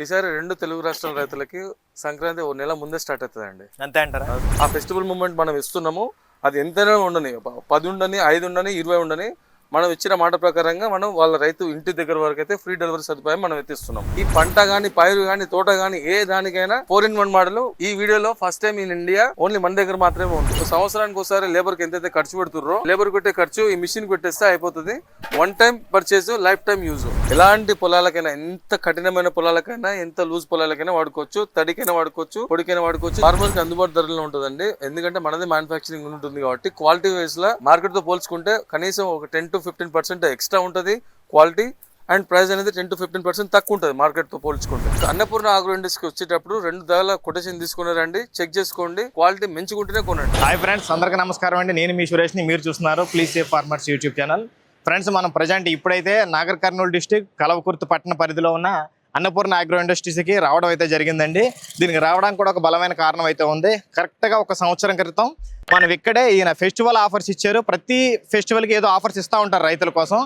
ఈసారి రెండు తెలుగు రాష్ట్రాల రైతులకి సంక్రాంతి ఓ నెల ముందే స్టార్ట్ అవుతుందండి. అంతే అంటారా? ఆ ఫెస్టివల్ మూమెంట్ మనం ఇస్తున్నాము అది ఎంతైనా ఉండని పది ఉండని ఐదు ఉండని ఇరవై ఉండని మనం ఇచ్చిన మాట ప్రకారంగా మనం వాళ్ళ రైతు ఇంటి దగ్గర వరకు అయితే ఫ్రీ డెలివరీ సదుపాయం మనం ఎత్తిస్తున్నాం. ఈ పంట గానీ పైరు గానీ తోట గానీ ఏ దానికైనా ఫోర్ ఇన్ వన్ మోడల్ ఈ వీడియోలో first time in India only మన దగ్గర మాత్రమే ఉంది. సంవత్సరానికి ఒకసారి లేబర్కి ఎంతైతే ఖర్చు పెడుతుర్రో లేబర్ పెట్టే ఖర్చు ఈ మిషన్ పెట్టేస్తే అయిపోతుంది. One time purchase life time use ఎలాంటి పొలాలకైనా ఎంత కఠినమైన పొలాలకైనా ఎంత లూజ్ పొలాలకైనా వాడుకోవచ్చు తడికైనా వాడుకోవచ్చు పొడికైనా వాడుకోవచ్చు. ఫార్మర్కి అందుబాటు ధరలో ఉంటుందండి. ఎందుకంటే మనది మ్యానుఫాక్చరింగ్ ఉంటుంది కాబట్టి క్వాలిటీ వైజ్ లా మార్కెట్తో పోల్చుకుంటే కనీసం ఒక ten to fifteen percent extra ఉంటుంది క్వాలిటీ అండ్ ప్రైస్ అనేది టెన్ టు ఫిఫ్టీన్ పర్సెంట్ తక్కువ ఉంటుంది మార్కెట్తో పోల్చుకుంటే అన్నపూర్ణ ఆగ్రో ఇండస్ట్రీకి వచ్చేటప్పుడు రెండు ధరల కొటేషన్ తీసుకున్నారండి చెక్ చేసుకోండి క్వాలిటీ మంచిగుంటేనే కొనండి. హాయ్ ఫ్రెండ్స్ అందరికీ నమస్కారం అండి. నేను మీ సురేష్ని మీరు చూస్తున్నారు please safe farmers YouTube channel friends మనం ప్రజెంట్ ఇప్పుడైతే నాగర్ కర్నూలు డిస్టిక్ కలవకుర్తి పట్టణ పరిధిలో ఉన్న అన్నపూర్ణ అగ్రో ఇండస్ట్రీస్కి రావడం అయితే జరిగిందండి. దీనికి రావడానికి కూడా ఒక బలమైన కారణం అయితే ఉంది. కరెక్ట్గా ఒక సంవత్సరం క్రితం మనం ఇక్కడే ఈయన ఫెస్టివల్ ఆఫర్స్ ఇచ్చారు. ప్రతి ఫెస్టివల్కి ఏదో ఆఫర్స్ ఇస్తూ ఉంటారు రైతుల కోసం.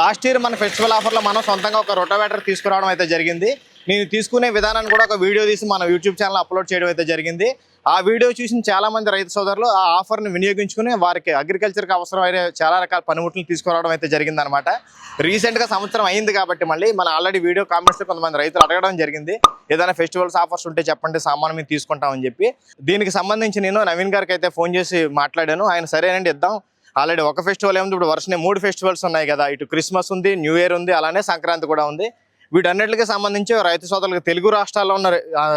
లాస్ట్ ఇయర్ మన ఫెస్టివల్ ఆఫర్లో మనం సొంతంగా ఒక రొటోవేటర్ తీసుకురావడం అయితే జరిగింది. నేను తీసుకునే విధానాన్ని కూడా ఒక వీడియో తీసి మన యూట్యూబ్ ఛానల్ అప్లోడ్ చేయడం అయితే జరిగింది. ఆ వీడియో చూసిన చాలా మంది రైతు సోదరులు ఆ ఆఫర్ని వినియోగించుకుని వారికి అగ్రికల్చర్కి అవసరమైన చాలా రకాల పనిముట్లు తీసుకురావడం అయితే జరిగింది అనమాట రీసెంట్గా సంవత్సరం అయింది కాబట్టి మళ్ళీ మన ఆల్రెడీ వీడియో కామెంట్స్లో కొంతమంది రైతులు అడగడం జరిగింది. ఏదైనా ఫెస్టివల్స్ ఆఫర్స్ ఉంటే చెప్పండి సామాను మేము తీసుకుంటామని చెప్పి. దీనికి సంబంధించి నేను నవీన్ గారికి అయితే ఫోన్ చేసి మాట్లాడాను. ఆయన సరేనండి ఇద్దాం. ఆల్రెడీ ఒక ఫెస్టివల్ ఏముంది? ఇప్పుడు వర్షనే మూడు ఫెస్టివల్స్ ఉన్నాయి కదా. ఇటు క్రిస్మస్ ఉంది న్యూ ఇయర్ ఉంది అలానే సంక్రాంతి కూడా ఉంది. వీటన్నిటికి సంబంధించి రైతు సోదరులకు తెలుగు రాష్ట్రాల్లో ఉన్న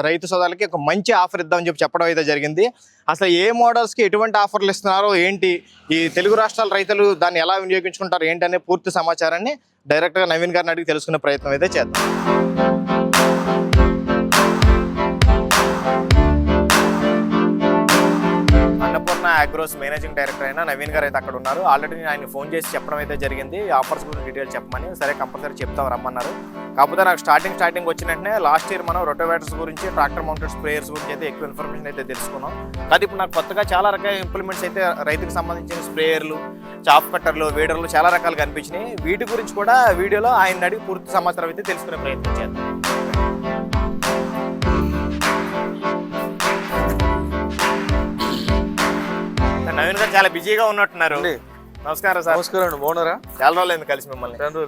రైతు సోదరులకి ఒక మంచి ఆఫర్ ఇద్దామని చెప్పి చెప్పడం అయితే జరిగింది. అసలు ఏ మోడల్స్కి ఎటువంటి ఆఫర్లు ఇస్తున్నారో ఏంటి ఈ తెలుగు రాష్ట్రాల రైతులు దాన్ని ఎలా వినియోగించుకుంటారు ఏంటి పూర్తి సమాచారాన్ని డైరెక్ట్గా నవీన్ గారిని అడిగి తెలుసుకునే ప్రయత్నం అయితే చేద్దాం. అగ్రోస్ మేనేజింగ్ డైరెక్టర్ అయిన నవీన్ గారు అయితే అక్కడ ఉన్నారు. ఆల్రెడీ నేను ఆయన ఫోన్ చేసి చెప్పడం అయితే జరిగింది. ఆఫర్స్ గురించి డీటెయిల్స్ చెప్పమని సరే కంపల్సరీ చెప్తాం రమ్మన్నారు. కాకపోతే నాకు స్టార్టింగ్ స్టార్టింగ్ వచ్చిన వెంటనే లాస్ట్ ఇయర్ మనం రొటోవేటర్స్ గురించి ట్రాక్టర్ మౌంటెడ్ స్ప్రేయర్స్ గురించి అయితే ఎక్కువ ఇన్ఫర్మేషన్ అయితే తెలుసుకున్నాం. అది ఇప్పుడు నాకు కొత్తగా చాలా రకాల ఇంప్లిమెంట్స్ అయితే రైతుకు సంబంధించిన స్ప్రేయర్లు చాప్ కట్టర్లు వీడర్లు చాలా రకాలు కనిపించినాయి వీటి గురించి కూడా వీడియోలో ఆయన అడిగి పూర్తి సమాచారం అయితే తెలుసుకునే ప్రయత్నం చేద్దాం. నవీన్ గారు చాలా బిజీగా ఉన్నట్టున్నారు. నమస్కారం సార్. నమస్కారం అండి బాగున్నారా? చాలా రోజులైంది కలిసి మిమ్మల్ని. రెండు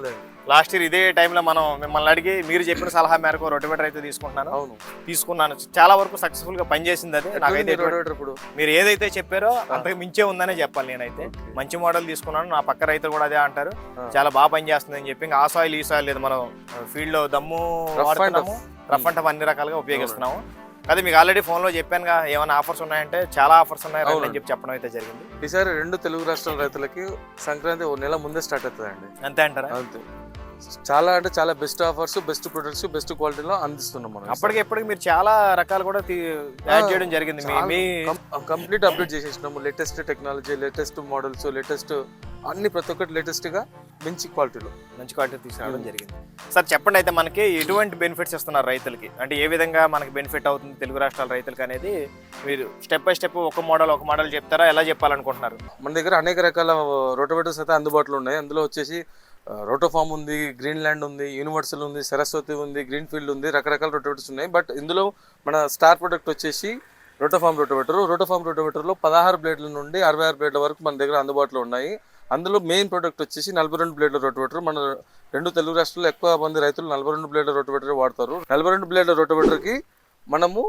లాస్ట్ ఇయర్ ఇదే టైంలో మనం మిమ్మల్ని అడిగి మీరు చెప్పిన సలహా మేరకు రొటోవేటర్ అయితే తీసుకుంటున్నాను. అవును. తీసుకున్నాను. చాలా వరకు సక్సెస్ఫుల్గా పనిచేసింది అది. నాకైతే ఇప్పుడు? మీరు ఏదైతే చెప్పారో అంతకు మించే ఉందనే చెప్పాలి నేనైతే. మంచి మోడల్ తీసుకున్నాను. నా పక్క రైతులు కూడా అదే అంటారు. చాలా బాగా పనిచేస్తుంది అని చెప్పి ఇంకా ఆ సాయిల్ ఈ సాయిల్ లేదు. మనం ఫీల్డ్లో దమ్ము రఫ్ అండ్ టఫ్ అన్ని రకాలుగా ఉపయోగిస్తున్నాము. అదే మీకు ఆల్రెడీ ఫోన్లో చెప్పానుగా ఏమైనా ఆఫర్స్ ఉన్నాయంటే చాలా ఆఫర్స్ ఉన్నాయి రండి అని. చెప్పి చెప్పడం అయితే జరిగింది. ఈసారి రెండు తెలుగు రాష్ట్రాల రైతులకి సంక్రాంతి ఓ నెల ముందే స్టార్ట్ అవుతుందండి. అంతే అంటారా? అంతే. చాలా అంటే చాలా best offers best products best క్వాలిటీలో అందిస్తున్నాం మనం అప్పటికి ఎప్పటికి మీరు చాలా రకాలు కూడా యాడ్ చేయడం జరిగింది. మీ complete update చేసేసినాము. Latest technology latest models latest అన్ని ప్రతి ఒక్కటి లేటెస్ట్గా మంచి క్వాలిటీలో మంచి క్వాలిటీ తీసుకురావడం జరిగింది. సార్ చెప్పండి అయితే మనకి ఎటువంటి బెనిఫిట్స్ ఇస్తున్నారు రైతులకి? అంటే ఏ విధంగా మనకి బెనిఫిట్ అవుతుంది తెలుగు రాష్ట్రాల రైతులకి అనేది మీరు స్టెప్ బై స్టెప్ ఒక మోడల్ ఒక మోడల్ చెప్తారా? ఎలా చెప్పాలనుకుంటున్నారు? మన దగ్గర అనేక రకాల రోటోవేటర్స్ అయితే అందుబాటులో ఉన్నాయి. అందులో వచ్చేసి రోటోఫామ్ ఉంది గ్రీన్ ల్యాండ్ ఉంది యూనివర్సల్ ఉంది సరస్వతి ఉంది గ్రీన్ ఫీల్డ్ ఉంది రకరకాల రోటోవేటర్స్ ఉన్నాయి. బట్ ఇందులో మన స్టార్ ప్రొడక్ట్ వచ్చేసి రోటోఫామ్ రోటోవేటర్. రోటోఫామ్ రోటోవేటర్లో పదహారు బ్లేడ్ల నుండి అరవై ఆరు బ్లేడ్ల వరకు మన దగ్గర అందుబాటులో ఉన్నాయి. అందులో మెయిన్ ప్రొడక్ట్ వచ్చేసి నలభై రెండు బ్లేడ్ల రోటోవేటర్. మన రెండు తెలుగు రాష్ట్రాల్లో ఎక్కువ మంది రైతులు నలభై రెండు బ్లేడ్ల రోటోవేటర్ వాడతారు. నలభై రెండు బ్లేడ్ల రోటోవేటర్కి మనము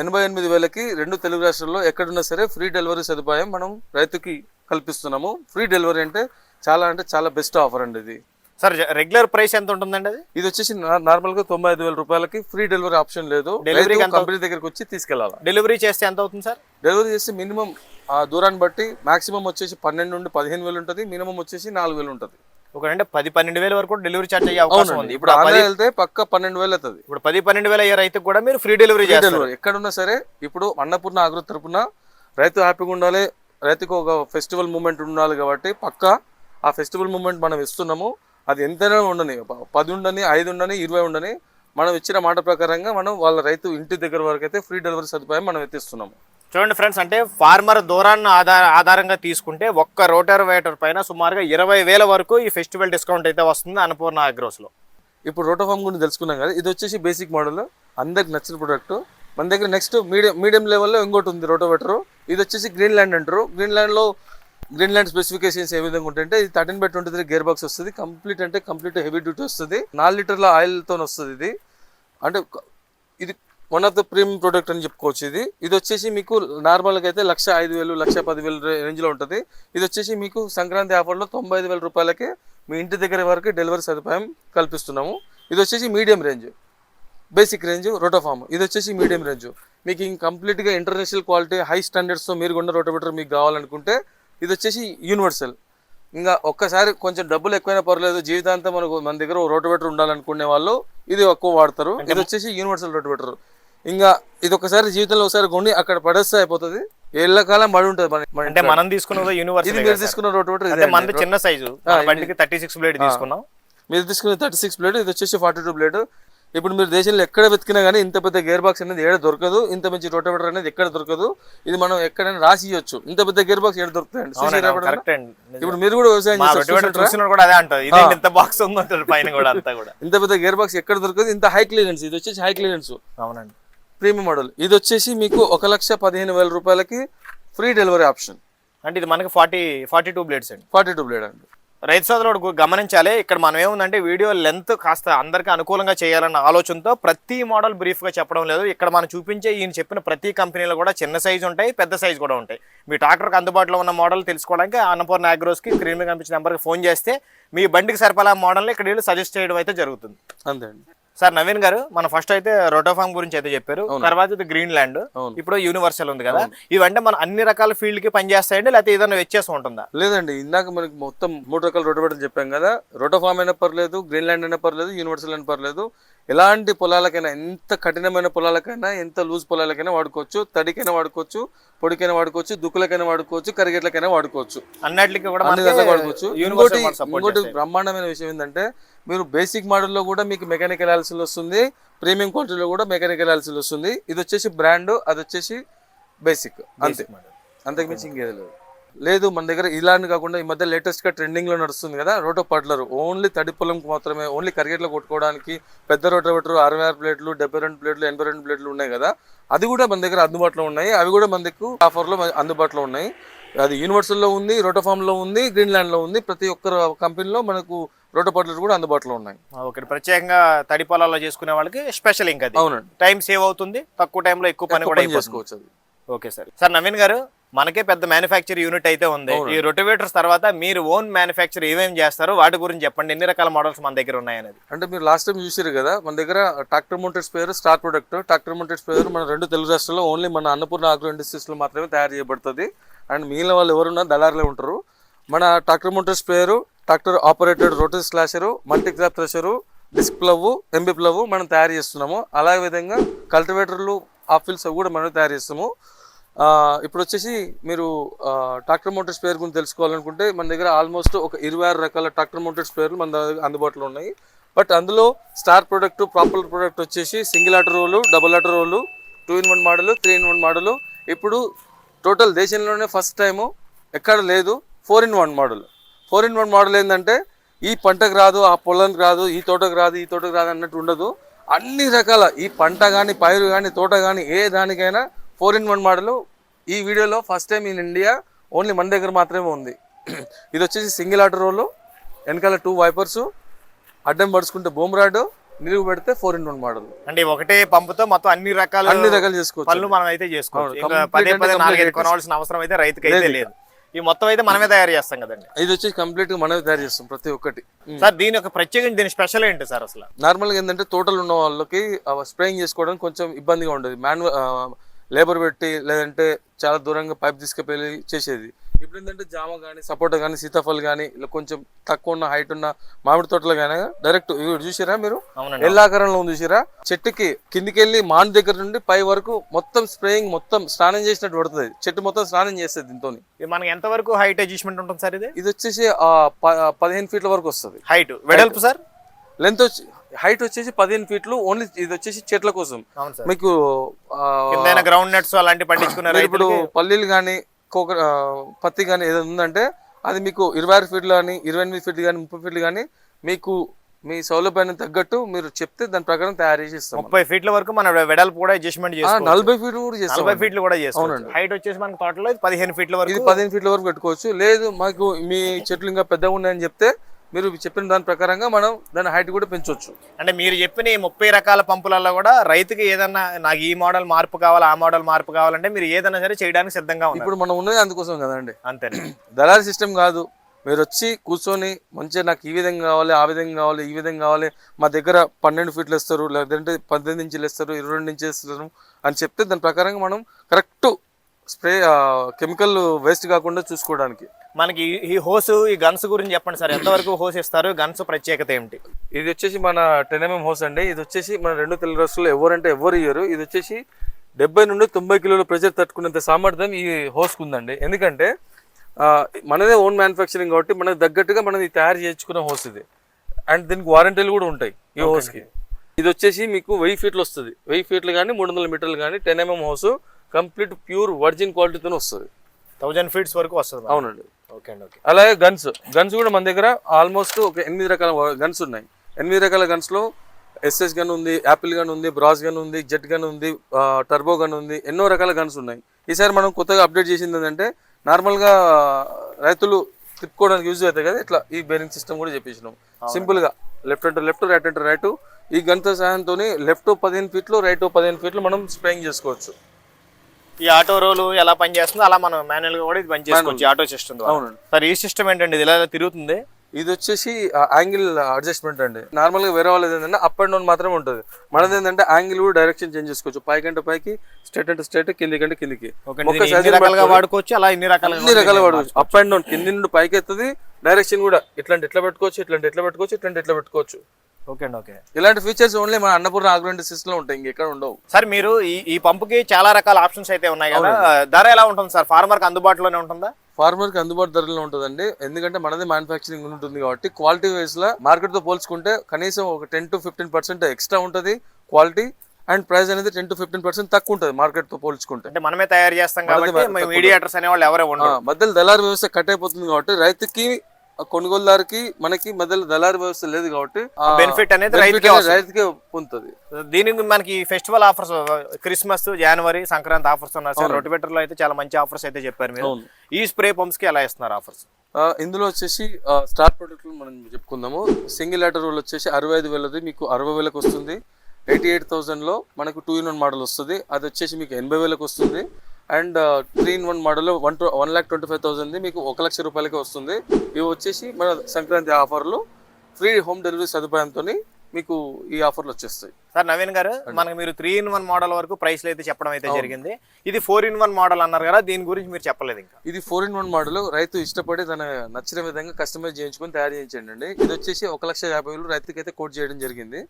ఎనభై ఎనిమిది వేలకి రెండు తెలుగు రాష్ట్రాల్లో ఎక్కడున్నా సరే ఫ్రీ డెలివరీ సదుపాయం మనం రైతుకి కల్పిస్తున్నాము. ఫ్రీ డెలివరీ అంటే చాలా అంటే చాలా బెస్ట్ ఆఫర్ అండి ఇది. సార్ రెగ్యులర్ ప్రైస్ ఎంత ఉంటుందండి అది? ఇది వచ్చేసి నార్మల్గా తొంభై ఐదు వేల రూపాయలకి ఫ్రీ డెలివరీ ఆప్షన్ లేదు. ఎంత కంపెనీ దగ్గరికి వచ్చి తీసుకెళ్ళాలి. డెలివరీ చేస్తే ఎంత అవుతుంది సార్? డెలివరీ చేసి మినిమం ఆ దూరాన్ని బట్టి మాక్సిమం వచ్చేసి పన్నెండు నుండి పదిహేను వేలు ఉంటుంది మినిమం వచ్చేసి నాలుగు వేలు ఉంటుంది. ఒక అంటే పది పన్నెండు వేల వరకు డెలివరీ ఛార్జ్ అయ్యే అవకాశం ఉంది. ఇప్పుడు పది వెళ్తే పక్క పన్నెండు వేలు అవుతుంది. ఇప్పుడు పది పన్నెండు వేల అయ్యే రైతుకు కూడా మీరు ఫ్రీ డెలివరీ డెలివరీ ఎక్కడున్నా సరే ఇప్పుడు అన్నపూర్ణ అగ్రో తరపున రైతు హ్యాపీగా ఉండాలి. రైతుకు ఒక ఫెస్టివల్ మూమెంట్ ఉండాలి కాబట్టి పక్క ఆ ఫెస్టివల్ మూమెంట్ మనం ఇస్తున్నాము. అది ఎంతైనా ఉండని పది ఉండని ఐదు ఉండని ఇరవై ఉండని మనం ఇచ్చిన మాట ప్రకారంగా మనం వాళ్ళ రైతు ఇంటి దగ్గర వరకు అయితే ఫ్రీ డెలివరీ సదుపాయం మనం ఎత్తిస్తున్నాము. చూడండి ఫ్రెండ్స్ అంటే ఫార్మర్ దూరాన్ని ఆధార ఆధారంగా తీసుకుంటే ఒక్క రోటర్ వేటర్ పైన సుమారుగా ఇరవై వేల వరకు ఈ ఫెస్టివల్ డిస్కౌంట్ అయితే వస్తుంది అన్నపూర్ణ అగ్రోస్లో. ఇప్పుడు రోటోఫామ్ గురించి తెలుసుకున్నాం కదా ఇది వచ్చేసి బేసిక్ మోడల్ అందరికి నచ్చిన ప్రోడక్ట్. మన దగ్గర నెక్స్ట్ మీడియం మీడియం లెవెల్లో ఇంకోటి ఉంది రోటోవేటర్. ఇది వచ్చేసి గ్రీన్ ల్యాండ్ అంటారు. గ్రీన్ ల్యాండ్లో గ్రీన్ ల్యాండ్ స్పెసిఫికేషన్స్ ఏ విధంగా ఉంటాయంటే ఇది thirteen by twenty three gear box వస్తుంది. కంప్లీట్ అంటే కంప్లీట్ హెవీ డ్యూటీ వస్తుంది. నాలుగు లీటర్ల ఆయిల్తో వస్తుంది ఇది. అంటే ఇది one of the premium product అని చెప్పుకోవచ్చు ఇది. ఇది వచ్చేసి మీకు నార్మల్గా అయితే లక్ష ఐదు వేలు లక్ష పదివేలు రేంజ్లో ఉంటుంది. ఇది వచ్చేసి మీకు సంక్రాంతి ఆఫర్లో తొంభై ఐదు వేల రూపాయలకే మీ ఇంటి దగ్గర వరకు డెలివరీ సదుపాయం కల్పిస్తున్నాము. ఇది వచ్చేసి మీడియం రేంజ్ బేసిక్ రేంజ్ రోటోఫామ్ ఇది వచ్చేసి మీడియం రేంజ్ మీకు ఇంక కంప్లీట్గా ఇంటర్నేషనల్ క్వాలిటీ హై స్టాండర్డ్స్తో మీరు కొన్న రోటోమీటర్ మీకు కావాలనుకుంటే ఇది వచ్చేసి యూనివర్సల్ ఇంకా ఒక్కసారి కొంచెం డబ్బులు ఎక్కువైనా పర్లేదు జీవితాంతం మనకు మన దగ్గర రోటోవేటర్ ఉండాలనుకునే వాళ్ళు ఇది ఎక్కువ వాడతారు. ఇది వచ్చేసి యూనివర్సల్ రోటోవేటర్ ఇంకా ఇది ఒకసారి జీవితంలో ఒకసారి కొని అక్కడ పడేస్తే అయిపోతుంది. ఏళ్ళకాలం పడి ఉంటుంది మన అంటే. మనం తీసుకున్నది ఇది యూనివర్సిటీ మీరు తీసుకున్న ఇదే మనది చిన్న సైజు బండికి థర్టీ సిక్స్ బ్లేడ్ తీసుకున్నాం. మీరు తీసుకునే థర్టీ సిక్స్ ప్లేట్ ఇది వచ్చేసి ఫార్టీ టూ ప్లేట్ ఇప్పుడు మీరు దేశంలో ఎక్కడ వెతికినా కానీ ఇంత పెద్ద గేర్ బాక్స్ అనేది ఏడ దొరకదు. ఇంత మంచి రోటోవేటర్ అనేది ఎక్కడ దొరకదు. ఇది మనం ఎక్కడైనా రాసి ఇవ్వచ్చు ఇంత పెద్ద గేర్ బాక్స్ ఏడ దొరుకుతాయండి? ఇప్పుడు మీరు కూడా వ్యవసాయం ఇది ఇంత బాక్స్ ఉంది అంటారు. పైన కూడా అంతా కూడా. ఇంత పెద్ద గేర్ బాక్స్ ఎక్కడ దొరకదు. ఇంత హై క్లియరెన్స్ ఇది వచ్చేసి హై క్లియరెన్స్ అవునండి. Premium model. ఇది వచ్చేసి మీకు ఒక లక్ష పదిహేను వేల రూపాయలకి ఫ్రీ డెలివరీ ఆప్షన్. అంటే ఇది మనకి ఫార్టీ ఫార్టీ టూ బ్లేడ్స్ అండి. ఫార్టీ టూ బ్లేడ్ అండి. రైతు సోదరుడు గమనించాలి ఇక్కడ మనం ఏముందంటే వీడియో లెంత్ కాస్త అందరికీ అనుకూలంగా చేయాలన్న ఆలోచనతో ప్రతి మోడల్ బ్రీఫ్గా చెప్పడం లేదు. ఇక్కడ మనం చూపించే ఈయన చెప్పిన ప్రతి కంపెనీలో కూడా చిన్న సైజు ఉంటాయి పెద్ద సైజు కూడా ఉంటాయి. మీ ట్రాక్టర్కి అందుబాటులో ఉన్న మోడల్ తెలుసుకోవడానికి అన్నపూర్ణ అగ్రోస్కి స్క్రీన్ మీద కనిపించిన నెంబర్కి ఫోన్ చేస్తే మీ బండికి సరిపడా మోడల్ని ఇక్కడ వీళ్ళు సజెస్ట్ చేయడం అయితే జరుగుతుంది. అంతే సార్ నవీన్ గారు మన ఫస్ట్ అయితే రోటోఫామ్ గురించి అయితే చెప్పారు. తర్వాత గ్రీన్ ల్యాండ్. ఇప్పుడు యూనివర్సల్ ఉంది కదా. ఇవంటే మన అన్ని రకాల ఫీల్డ్కి పనిచేస్తాయండి లేకపోతే ఏదైనా వ్యత్యాసం ఉంటుందా? లేదండి ఇందాక మనకి మొత్తం మూడు రకాల రోటోవేటర్ చెప్పాం కదా. రోటోఫామ్ అయినా పర్లేదు గ్రీన్ ల్యాండ్ అయినా పర్లేదు యూనివర్సల్ అయినా పర్లేదు. ఎలాంటి పొలాలకైనా ఎంత కఠినమైన పొలాలకైనా ఎంత లూజ్ పొలాలకైనా వాడుకోవచ్చు తడికైనా వాడుకోవచ్చు పొడికైనా వాడుకోవచ్చు దుక్కులకైనా వాడుకోవచ్చు కరిగేట్లకైనా వాడుకోవచ్చు. అన్నిటికీ కూడా వాడుకోవచ్చు. ఇంకోటి బ్రహ్మాండమైన విషయం ఏంటంటే మీరు బేసిక్ మోడల్లో కూడా మీకు మెకానికల్ యాల్సిల్ వస్తుంది. ప్రీమియం క్వాలిటీలో కూడా మెకానికల్ యాల్సిల్ వస్తుంది. ఇది వచ్చేసి బ్రాండ్ అది వచ్చేసి బేసిక్ అంతే. అంతకు మించి ఇంకేది లేదు. లేదు మన దగ్గర ఇలాంటి కాకుండా ఈ మధ్య లేటెస్ట్గా ట్రెండింగ్లో నడుస్తుంది కదా రోటో పడ్లర్ ఓన్లీ తడి పొలంకి మాత్రమే ఓన్లీ కరిగేట్లో కొట్టుకోవడానికి పెద్ద రోటోవేటర్ అరవై ఆరు ప్లేట్లు డెబ్బై రెండు ప్లేట్లు ఎనభై రెండు ప్లేట్లు ఉన్నాయి కదా. అది కూడా మన దగ్గర అందుబాటులో ఉన్నాయి. అవి కూడా మన దగ్గర ఆఫర్లో అందుబాటులో ఉన్నాయి. అది యూనివర్సల్లో ఉంది రోటోఫామ్లో ఉంది గ్రీన్ ల్యాండ్లో ఉంది. ప్రతి ఒక్క కంపెనీలో మనకు పడ్లర్ కూడా అందుబాటులో ఉన్నాయి. ఓకే. ప్రత్యేకంగా తడి పొలాల్లో చేసుకునే వాళ్ళకి స్పెషల్ ఇంకా అవునండి. టైం సేవ్ అవుతుంది తక్కువ టైంలో ఎక్కువ పని కూడా చేసుకోవచ్చు అది. Okay sir. సార్ నవీన్ గారు మనకే పెద్ద మ్యానుఫ్యాక్చర్ యూనిట్ అయితే ఉంది. ఈ రొటోవేటర్స్ తర్వాత మీరు ఓన్ మ్యానుఫ్యాక్చర్ ఏమేమి చేస్తారు వాటి గురించి చెప్పండి. ఎన్ని రకాల మోడల్స్ మన దగ్గర ఉన్నాయనేది. అంటే మీరు లాస్ట్ టైం చూసారు కదా మన దగ్గర tractor mounted spare star product tractor mounted spare మన రెండు తెలుగు రాష్ట్రాల్లో ఓన్లీ మన అన్నపూర్ణ ఆగ్రో ఇండస్ట్రీస్లో మాత్రమే తయారు చేయబడుతుంది. అండ్ మిగిలిన వాళ్ళు ఎవరున్నా దళారులే ఉంటారు. మన tractor mounted spare tractor operated rotary slasher multi crop thresher disc plough MB plough మనం తయారు చేస్తున్నాము. అలాగే విధంగా కల్టివేటర్లు ఆఫిల్స్ అవి కూడా మనం తయారు చేస్తాము. ఇప్పుడు వచ్చేసి మీరు ట్రాక్టర్ మోటార్ స్పేర్ గురించి తెలుసుకోవాలనుకుంటే మన దగ్గర ఆల్మోస్ట్ ఒక ఇరవై ఆరు రకాల ట్రాక్టర్ మోటార్ స్పేర్లు మన అందుబాటులో ఉన్నాయి. బట్ అందులో స్టార్ ప్రొడక్ట్ ప్రాపర్ ప్రొడక్ట్ వచ్చేసి సింగిల్ ఆటర్ రోలు double ఆటర్ roll two in one model three in one model. ఇప్పుడు టోటల్ దేశంలోనే ఫస్ట్ టైము ఎక్కడ లేదు. Four in one model. Four in one model ఏంటంటే ఈ పంటకు రాదు ఆ పొలానికి రాదు ఈ తోటకు రాదు ఈ తోటకు రాదు అన్నట్టు ఉండదు. అన్ని రకాల ఈ పంట కానీ పైరు కానీ తోట కానీ ఏ దానికైనా ఫోర్ ఇన్ వన్ మోడల్. ఈ వీడియోలో first time in India only మన దగ్గర మాత్రమే ఉంది. ఇది వచ్చేసి సింగిల్ ఆటర్ రోలు వెనకాల టూ వైపర్స్ అడ్డం పడుచుకుంటే బూమ్ రాడ్ నిలువు పెడితే ఫోర్ ఇన్ వన్ మోడల్. అంటే ఒకటే పంపుతో మొత్తం అన్ని రకాల అన్ని రకాలు చేసుకోవచ్చు. పనులు మనం అయితే చేసుకోవచ్చు అవసరం అయితే రైతుకి అయితే లేదు. ఈ మొత్తం అయితే మనమే తయారు చేస్తాం కదండి. ఇది వచ్చేసి కంప్లీట్గా మనమే తయారు చేస్తాం ప్రతి ఒక్కటి. సార్ దీని యొక్క ప్రత్యేకించి దీని స్పెషల్ ఏంటి సార్ అసలు? నార్మల్గా ఏంటంటే తోటలు ఉన్న వాళ్ళకి స్ప్రేయింగ్ చేసుకోవడానికి కొంచెం ఇబ్బందిగా ఉండేది. మాన్యువల్ లేబర్ పెట్టి లేదంటే చాలా దూరంగా పైప్ తీసుకుపోయి చేసేది. ఇప్పుడు ఏంటంటే జామ కానీ సపోటా కానీ సీతాఫల్ కానీ ఇలా కొంచెం తక్కువ ఉన్న హైట్ ఉన్న మామిడి తోటలు కానీ డైరెక్ట్ చూసారా మీరు? ఎల్లాకారంలో ఉంది చూసారా? చెట్టుకి కిందికి వెళ్ళి మాన్ దగ్గర నుండి పై వరకు మొత్తం స్ప్రేయింగ్ మొత్తం స్నానం చేసినట్టు పడుతుంది. చెట్టు మొత్తం స్నానం చేస్తుంది దీంతో ఇది మనకి ఎంత వరకు హైట్ అడ్జస్ట్మెంట్ ఉంటుంది సార్ ఇది? ఇది వచ్చేసి పదిహేను ఫీట్ల వరకు వస్తుంది. హైట్ వెడల్పు సార్? లెంత్ వచ్చి హైట్ వచ్చేసి పదిహేను ఫీట్లు ఓన్లీ ఇది వచ్చేసి చెట్ల కోసం. మీకు గ్రౌండ్ నట్స్ అలాంటి పండించుకునే మీరు ఇప్పుడు పల్లీలు కానీ కోక పత్తి కానీ ఏదైనా ఉందంటే అది మీకు ఇరవై ఆరు ఫీట్లు కానీ ఇరవై ఎనిమిది ఫీట్లు కానీ ముప్పై ఫీట్లు కానీ మీకు మీ సౌలభ్యానికి తగ్గట్టు మీరు చెప్తే దాని ప్రకారం తయారు చేసి ఇస్తాం ముప్పై ఫీట్ల వరకు మన వెడల్పు కూడా అడ్జస్ట్మెంట్ చేసుకోవచ్చు. నలభై ఫీట్లు కూడా చేస్తాం నలభై ఫీట్లు కూడా అవునండి. హైట్ వచ్చేసి మనకి తోటలో పదిహేను ఫీట్ల ఇది వరకు పదిహేను ఫీట్ల వరకు పెట్టుకోవచ్చు. లేదు మాకు మీ చెట్లు ఇంకా పెద్దగా ఉన్నాయని చెప్తే మీరు చెప్పిన దాని ప్రకారంగా మనం దాని హైట్ కూడా పెంచవచ్చు అంటే మీరు చెప్పిన ఈ ముప్పై రకాల పంపులలో కూడా రైతుకి ఏదన్నా నాకు ఈ మోడల్ మార్పు కావాలి ఆ మోడల్ మార్పు కావాలంటే మీరు ఏదైనా సరే చేయడానికి సిద్ధంగా ఉన్నారు. ఇప్పుడు మనం ఉన్నది అందుకోసం కదండి. అంతే దళారీ సిస్టమ్ కాదు. మీరు వచ్చి కూర్చొని మంచిగా నాకు ఈ విధంగా కావాలి ఆ విధంగా కావాలి ఈ విధంగా కావాలి మా దగ్గర పన్నెండు ఫీట్లు ఇస్తారు లేదంటే పద్దెనిమిది ఇంచులు ఇస్తారు ఇరవై రెండు ఇంచులు ఇస్తారు అని చెప్తే దాని ప్రకారంగా మనం కరెక్ట్ స్ప్రే కెమికల్ వేస్ట్ కాకుండా చూసుకోవడానికి. మనకి ఈ- హోస్ ఈ గన్స్ గురించి చెప్పండి సార్. ఎంతవరకు హోస్ ఇస్తారు గన్స్ ప్రత్యేకత ఏమిటి? ఇది వచ్చేసి మన టెన్ ఎంఎం హోస్ అండి. ఇది వచ్చేసి మన రెండు తెలుగు రాష్ట్రాల్లో ఎవరంటే ఎవరు ఇయ్యరు. ఇది వచ్చేసి డెబ్బై నుండి తొంభై కిలోల ప్రెషర్ తట్టుకునేంత సామర్థ్యం ఈ హోస్కి ఉందండి. ఎందుకంటే మనదే ఓన్ మ్యానుఫ్యాక్చరింగ్ కాబట్టి మనకు తగ్గట్టుగా మనం తయారు చేయించుకున్న హోస్ ఇది. అండ్ దీనికి వారంటీలు కూడా ఉంటాయి ఈ హోస్కి. ఇది వచ్చేసి మీకు వెయ్యి ఫీట్లు వస్తుంది. వెయ్యి ఫీట్లు కానీ మూడు వందల మీటర్లు కానీ ten MM hose complete pure virgin క్వాలిటీతో వస్తుంది. థౌజండ్ ఫీట్స్ వరకు వస్తుంది. అవునండి. ఓకే అండి ఓకే. అలాగే గన్స్ గన్స్ కూడా మన దగ్గర ఆల్మోస్ట్ ఒక ఎనిమిది రకాల గన్స్ ఉన్నాయి. ఎనిమిది రకాల గన్స్లో ఎస్ఎస్ గన్ ఉంది యాపిల్ గన్ ఉంది బ్రాస్ గన్ ఉంది జెట్ గన్ ఉంది టర్బో గన్ ఉంది ఎన్నో రకాల గన్స్ ఉన్నాయి. ఈసారి మనం కొత్తగా అప్డేట్ చేసింది ఏంటంటే నార్మల్గా రైతులు తిప్పుకోవడానికి యూజ్ అవుతాయి కదా ఇట్లా ఈ బేరింగ్ సిస్టమ్ కూడా చెప్పేసినాం. సింపుల్గా లెఫ్ట్ అంటే లెఫ్ట్ రైట్ అంటే రైట్. ఈ గంట సహాయంతో లెఫ్ట్ పదిహేను ఫీట్లు రైట్ పదిహేను ఫీట్లు మనం స్ప్రేయింగ్ చేసుకోవచ్చు. ఈ ఆటో రోలు ఎలా పనిచేస్తుందో అలా మనం మాన్యువల్గా కూడా ఇది పని చేసుకోవచ్చు ఆటో సిస్టమ్ అవునండి. సార్ ఈ సిస్టమ్ ఏంటండి? ఇది ఇలా తిరుగుతుంది? ఇది వచ్చేసి యాంగిల్ అడ్జస్ట్మెంట్ అండి. నార్మల్గా వేరే వాళ్ళది ఏంటంటే అప్ అండ్ డౌన్ మాత్రమే ఉంటుంది. మనది ఏంటంటే యాంగిల్ కూడా డైరెక్షన్ చేంజ్ చేసుకోవచ్చు. పైకి అంటే పైకి స్ట్రేట్ అంటే స్ట్రేట్ కిందికి అంటే కిందికి. వాడుకోవచ్చు అలా ఇన్ని రకాలుగా అన్ని రకాల వాడుకోవచ్చు. అప్ అండ్ డౌన్ కింది నుండి పైకి ఎత్తుంది డైరెక్షన్ కూడా. ఇట్లాంటి ఎట్లా పెట్టుకోవచ్చు ఇట్లాంటి ఎట్లా పెట్టుకోవచ్చు ఇట్లాంటి ఎట్లా పెట్టుకోవచ్చు. ఓకే అండి ఓకే. ఇలాంటి ఫీచర్స్ ఓన్లీ మన అన్నపూర్ణ ఆగ్రో ఇండస్ట్రీస్లో ఉంటాయి ఇంకెక్కడ ఉండవు. సార్ మీరు ఈ ఈ పంపుకి చాలా రకాల ఆప్షన్స్ అయితే ఉన్నాయి కదా. ధర ఎలా ఉంటుంది సార్? ఫార్మర్కి అందుబాటులోనే ఉంటుందా? ఫార్మర్కి అందుబాటు ధరలో ఉంటుందండి. ఎందుకంటే మనది మ్యానుఫ్యాక్చరింగ్ ఉంటుంది కాబట్టి క్వాలిటీ వైజ్ లా మార్కెట్తో పోల్చుకుంటే కనీసం ఒక ten to fifteen percent extra ఉంటుంది క్వాలిటీ అండ్ ప్రైస్ అనేది టెన్ టు ఫిఫ్టీన్ పర్సెంట్ తక్కువ ఉంటుంది మార్కెట్తో పోల్చుకుంటే. అంటే మనమే తయారు చేస్తాం కాబట్టి మీడియేటర్స్ అనేవాళ్ళు ఎవరే ఆ, ఉండరు. మధ్యలో దళారు వ్యవస్థ కట్ అయిపోతుంది కాబట్టి రైతుకి కొనుగోలుదారుకి మనకి మధ్యలో దళారు వ్యవస్థ లేదు కాబట్టి బెనిఫిట్ అనేది రైతుకే పొందుతుంది. దీనికి మనకి ఫెస్టివల్ ఆఫర్స్ క్రిస్మస్ జనవరి సంక్రాంతి ఆఫర్స్ ఉన్నాయి సార్. రొటివేటర్లో అయితే చాలా మంచి ఆఫర్స్ అయితే చెప్పారు మీరు. ఈ స్ప్రే పంప్స్కి ఎలా ఇస్తున్నారు ఆఫర్స్ ఇందులో వచ్చేసి స్టార్ ప్రొడక్ట్లు మనం చెప్పుకుందాము. సింగిల్ లెటర్ రోల్ వచ్చేసి అరవై ఐదు వేలది మీకు అరవై వేలకు వస్తుంది. ఎయిటీ ఎయిట్ థౌసండ్లో మనకు టూ ఇన్ వన్ మోడల్ వస్తుంది. అది వచ్చేసి మీకు ఎనభై వేలకు వస్తుంది. And three in one model one two one lakh twenty five thousand మీకు ఒక లక్ష రూపాయలకి వస్తుంది. ఇవి వచ్చేసి మన సంక్రాంతి ఆఫర్లు ఫ్రీ హోమ్ డెలివరీ సదుపాయంతో మీకు ఈ ఆఫర్లు వచ్చేస్తాయి. సార్ నవీన్ గారు మనకి మీరు త్రీ ఇన్ వన్ మోడల్ వరకు ప్రైస్లు అయితే చెప్పడం అయితే జరిగింది. ఇది ఫోర్ ఇన్ వన్ మోడల్ అన్నారు కదా దీని గురించి మీరు చెప్పలేదు ఇంకా. ఇది ఫోర్ ఇన్ వన్ మోడల్ రైతు ఇష్టపడి తన నచ్చిన విధంగా కస్టమైజ్ చేయించుకొని తయారు చేయించండి అండి. ఇది వచ్చేసి ఒక లక్ష యాభై వేలు రైతుకి అయితే కోట్ చేయడం జరిగింది.